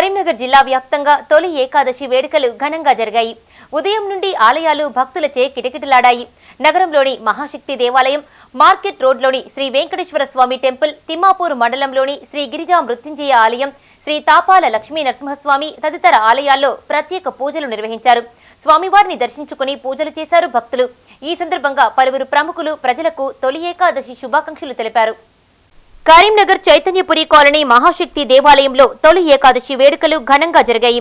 కరీంనగర్ జిల్లా వ్యాప్తంగా తొలి ఏకాదశి వేడుకలు ఘనంగా జరిగాయి. ఉదయం నుండి ఆలయాలు భక్తులచే కిటకిటలాడాయి. నగరంలోని మహాశక్తి దేవాలయం మార్కెట్ రోడ్లోని శ్రీ వెంకటేశ్వర స్వామి టెంపుల్ తిమ్మాపూర్ మండలంలోని శ్రీ గిరిజా మృత్యుంజయ ఆలయం శ్రీ తాపాల లక్ష్మీ నరసింహస్వామి తదితర ఆలయాల్లో ప్రత్యేక పూజలు నిర్వహించారు. స్వామివారిని దర్శించుకుని పూజలు చేశారు భక్తులు. ఈ సందర్భంగా పలువురు ప్రముఖులు ప్రజలకు తొలి ఏకాదశి శుభాకాంక్షలు తెలిపారు. కరీంనగర్ చైతన్యపురి కాలనీ మహాశక్తి దేవాలయంలో తొలి ఏకాదశి వేడుకలు ఘనంగా జరిగాయి.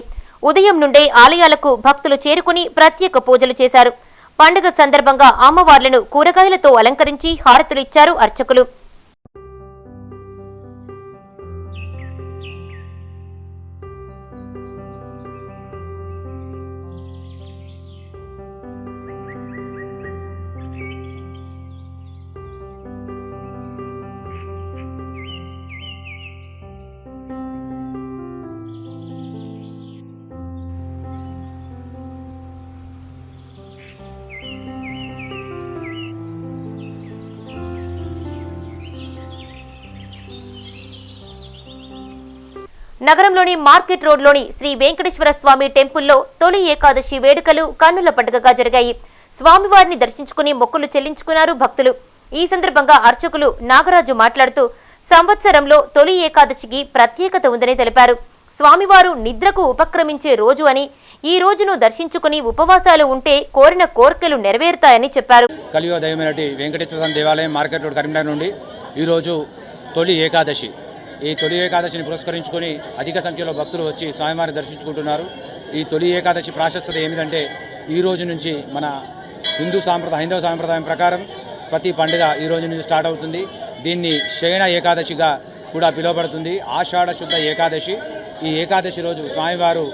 ఉదయం నుండే ఆలయాలకు భక్తులు చేరుకుని ప్రత్యేక పూజలు చేశారు. పండుగ సందర్భంగా అమ్మవార్లను కూరగాయలతో అలంకరించి హారతులు ఇచ్చారు అర్చకులు. నగరంలోని మార్కెట్ రోడ్లోని శ్రీ వెంకటేశ్వర స్వామి టెంపుల్లో తొలి ఏకాదశి వేడుకలు కన్నుల పండుగగా జరిగాయి. స్వామివారిని దర్శించుకుని మొక్కులు చెల్లించుకున్నారు భక్తులు. ఈ సందర్భంగా అర్చకులు నాగరాజు మాట్లాడుతూ సంవత్సరంలో తొలి ఏకాదశికి ప్రత్యేకత ఉందని తెలిపారు. స్వామివారు నిద్రకు ఉపక్రమించే రోజు అని ఈ రోజును దర్శించుకుని ఉపవాసాలు ఉంటే కోరిన కోర్కెలు నెరవేరుతాయని చెప్పారు. కలియుగ దైవమైనటి వెంకటేశ్వర దేవాలయం మార్కెట్ రోడ్ కరీంనగర్ నుండి ఈరోజు తొలి ఏకాదశి. ఈ తొలి ఏకాదశిని పురస్కరించుకొని అధిక సంఖ్యలో భక్తులు వచ్చి స్వామివారిని దర్శించుకుంటున్నారు. ఈ తొలి ఏకాదశి ప్రాశస్త్యత ఏమిటంటే ఈ రోజు నుంచి మన హిందూ సాంప్రదాయ హైందవ సాంప్రదాయం ప్రకారం ప్రతి పండుగ ఈ రోజు నుంచి స్టార్ట్ అవుతుంది. దీన్ని శయన ఏకాదశిగా కూడా పిలువబడుతుంది. ఆషాఢ శుద్ధ ఏకాదశి. ఈ ఏకాదశి రోజు స్వామివారు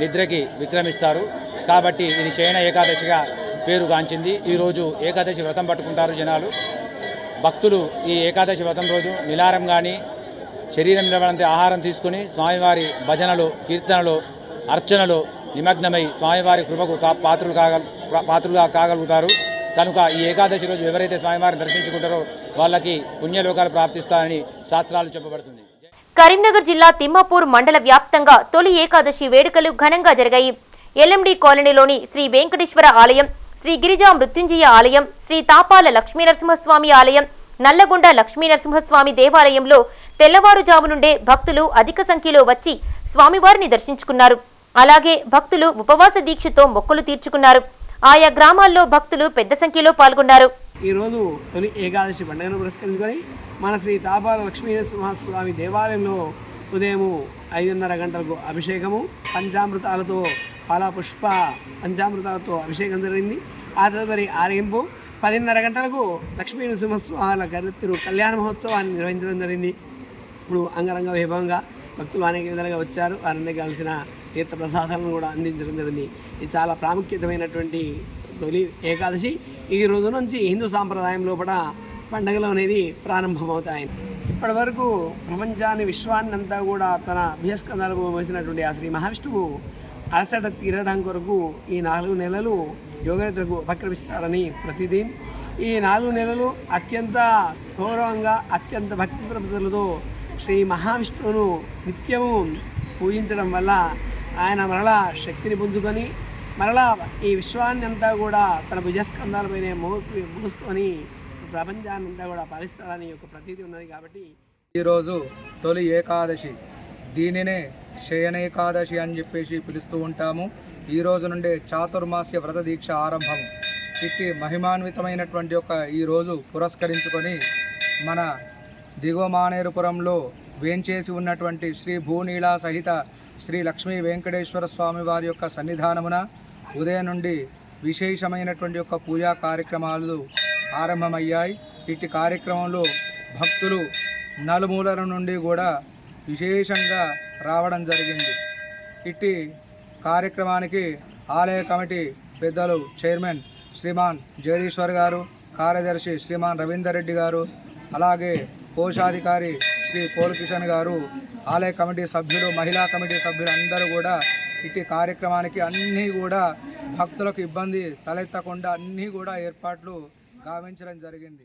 నిద్రకి విక్రమిస్తారు. కాబట్టి ఇది శయన ఏకాదశిగా పేరుగాంచింది ఈరోజు ఏకాదశి వ్రతం పట్టుకుంటారు జనాలు. భక్తులు ఈ ఏకాదశి వ్రతం రోజు నిలారం కానీ శరీరం నిలబడంతే ఆహారం తీసుకుని స్వామివారి భజనలు కీర్తనలు అర్చనలు నిమగ్నమై స్వామివారి కృపకు కా పాత్రులు కాగల పాత్రులుగా కాగలుగుతారు. కనుక ఈ ఏకాదశి రోజు ఎవరైతే స్వామివారిని దర్శించుకుంటారో వాళ్ళకి పుణ్యలోకాలు ప్రాప్తిస్తారని శాస్త్రాలు చెప్పబడుతుంది. కరీంనగర్ జిల్లా తిమ్మాపూర్ మండల వ్యాప్తంగా తొలి ఏకాదశి వేడుకలు ఘనంగా జరిగాయి. ఎల్ఎండి కాలనీలోని శ్రీ వెంకటేశ్వర ఆలయం శ్రీ గిరిజా మృత్యుంజయ ఆలయం శ్రీ తాపాల లక్ష్మీనరసింహస్వామి ఆలయం నల్లగొండ లక్ష్మీనరసింహస్వామి దేవాలయంలో తెల్లవారుజాము నుండే భక్తులు అధిక సంఖ్యలో వచ్చి స్వామివారిని దర్శించుకున్నారు. అలాగే భక్తులు ఉపవాస దీక్షతో మొక్కలు తీర్చుకున్నారు. ఆయా గ్రామాల్లో భక్తులు పెద్ద సంఖ్యలో పాల్గొన్నారు. ఈరోజు తొలి ఏకాదశి పండుగను పురస్కరించుకొని మన శ్రీ తాపాల లక్ష్మీనరసింహస్వామి దేవాలయంలో ఉదయము ఐదున్నర గంటలకు అభిషేకము పంచామృతాలతో ఫల పుష్ప పంచామృతాలతో అభిషేకం జరిగింది. ఆ తదుపరి ఆరగింపు పదిన్నర గంటలకు లక్ష్మీ నరసింహస్వామి గరుత్తురు కళ్యాణ మహోత్సవాన్ని నిర్వహించడం జరిగింది. ఇప్పుడు అంగరంగ వైభవంగా భక్తులు అనేక విధాలుగా వచ్చారు. వారిని కలిసిన తీర్థ ప్రసాదాలను కూడా అందించడం జరిగింది. ఇది చాలా ప్రాముఖ్యతమైనటువంటి తొలి ఏకాదశి. ఈ రోజు నుంచి హిందూ సాంప్రదాయం లోపల పండుగలు అనేది ప్రారంభమవుతాయి. ఇప్పటి వరకు ప్రపంచాన్ని విశ్వాన్ని అంతా కూడా తన భీస్కందాలకు వేసినటువంటి ఆ శ్రీ మహావిష్ణువు అలసట తీరడం కొరకు ఈ నాలుగు నెలలు యోగనిద్రకు ఉపక్రమిస్తాడని ప్రతిదీ. ఈ నాలుగు నెలలు అత్యంత గౌరవంగా అత్యంత భక్తి ప్రపదలతో శ్రీ మహావిష్ణువును నిత్యము పూజించడం వల్ల ఆయన మరలా శక్తిని పుంజుకొని మరలా ఈ విశ్వాన్ని అంతా కూడా తన భుజస్కంధాలపైనే మో మూసుకొని ప్రపంచాన్ని అంతా కూడా పాలిస్తాడని ఒక ప్రతీతి ఉన్నది కాబట్టి ఈరోజు తొలి ఏకాదశి. దీనినే శయనేకాదశి అని చెప్పేసి పిలుస్తూ ఉంటాము. ఈ రోజు నుండే చాతుర్మాస్య వ్రత దీక్ష ఆరంభం. ఇట్టి మహిమాన్వితమైనటువంటి యొక్క ఈరోజు పురస్కరించుకొని మన దిగువ మానేరుపురంలో వేంచేసి ఉన్నటువంటి శ్రీ భూనీలా సహిత శ్రీ లక్ష్మీ వెంకటేశ్వర స్వామి వారి యొక్క సన్నిధానమున ఉదయం నుండి విశేషమైనటువంటి యొక్క పూజా కార్యక్రమాలు ఆరంభమయ్యాయి. ఇట్టి కార్యక్రమంలో భక్తులు నలుమూలల నుండి కూడా విశేషంగా రావడం జరిగింది. ఇట్టి కార్యక్రమానికి ఆలయ కమిటీ పెద్దలు చైర్మన్ శ్రీమాన్ జగదీశ్వర్ గారు కార్యదర్శి శ్రీమాన్ రవీందర్ రెడ్డి గారు అలాగే కోశాధికారి శ్రీ పోల్ కిషన్ గారు ఆలయ కమిటీ సభ్యులు మహిళా కమిటీ సభ్యులు అందరూ కూడా ఇట్టి కార్యక్రమానికి అన్నీ కూడా భక్తులకు ఇబ్బంది తలెత్తకుండా అన్నీ కూడా ఏర్పాట్లు గావించడం జరిగింది.